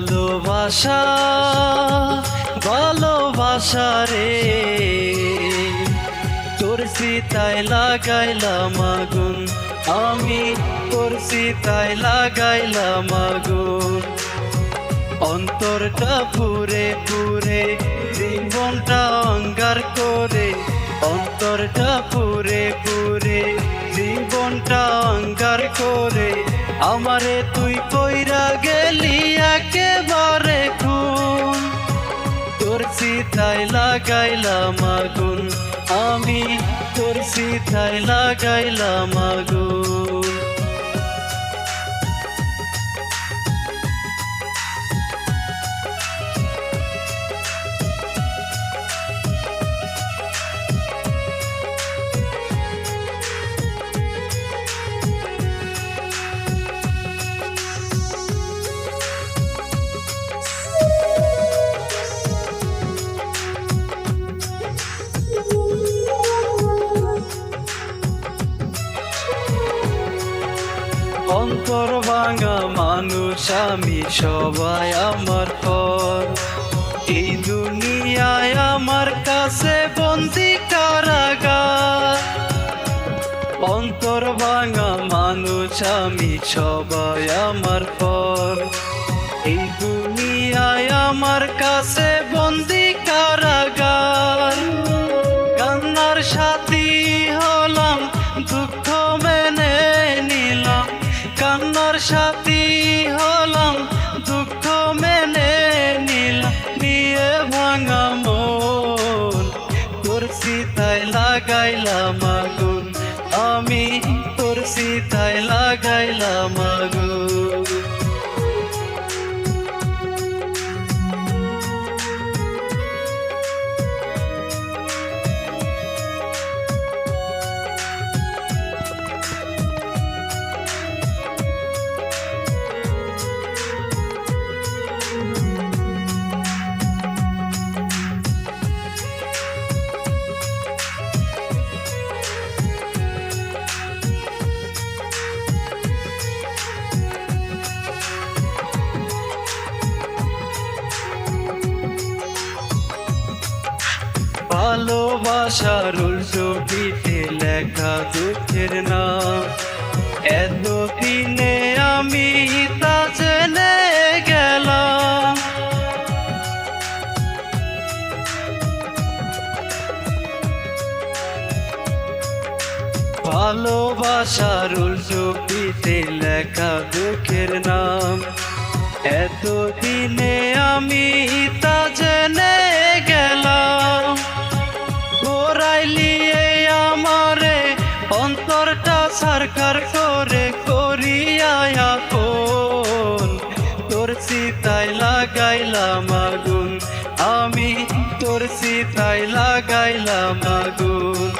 ভালোবাসা ভালোবাসা রে। তোর সীতায় লাগাইলাম আগুন, আমি তোর সীতায় লাগাইলাম আগুন। অন্তরটা পুরে পুরে, জীবনটা অঙ্গার করে। অন্তরটা পুরে পুরে, জীবনটা অঙ্গার করে। আমারে তুই কইরা গেলি সীতায় লাগাইলাম আগুন? আমি তোর সীতায় লাগাইলাম আগুন। অন্তর ভাঙা মানুষ, আমি সবাই আমার পর এই দুনিয়ায় আমার কাছে বন্দি কারাগার। অন্তর ভাঙা মানুষ, আমি সবাই আমার পর এই দুনিয়ায় আমার কাছে সাথী হলাম, দুঃখ মেনে নিলাম দিয়ে ভাঙা মন। তোর সীতায় লাগাইলাম আগুন, আমি তোর সীতায় লাগাইলাম আগুন। ভালোবাসার পিঠে লেখা দুঃখের নাম। এত দিনে আমি তা জেনে গেলাম। ভালোবাসার পিঠে লেখা দুঃখের নাম। এত দিনে আমি তা জেনে সরকার করে করিয়া কোন তোর সীতায় লাগাইলাম আগুন, আমি তোর সীতায় লাগাইলাম আগুন।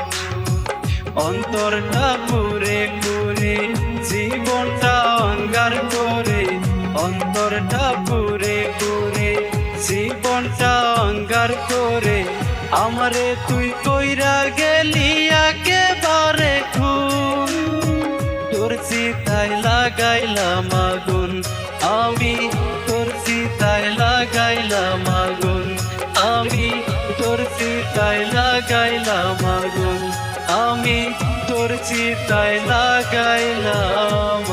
অন্তরটা পুরে পুরে জীবনটা অঙ্গার করে। অন্তরটা পুরে পুরে জীবনটা অঙ্গার করে। আমারে তুই কইরা গেলি আমি তোর চিতায় লাগাইলাম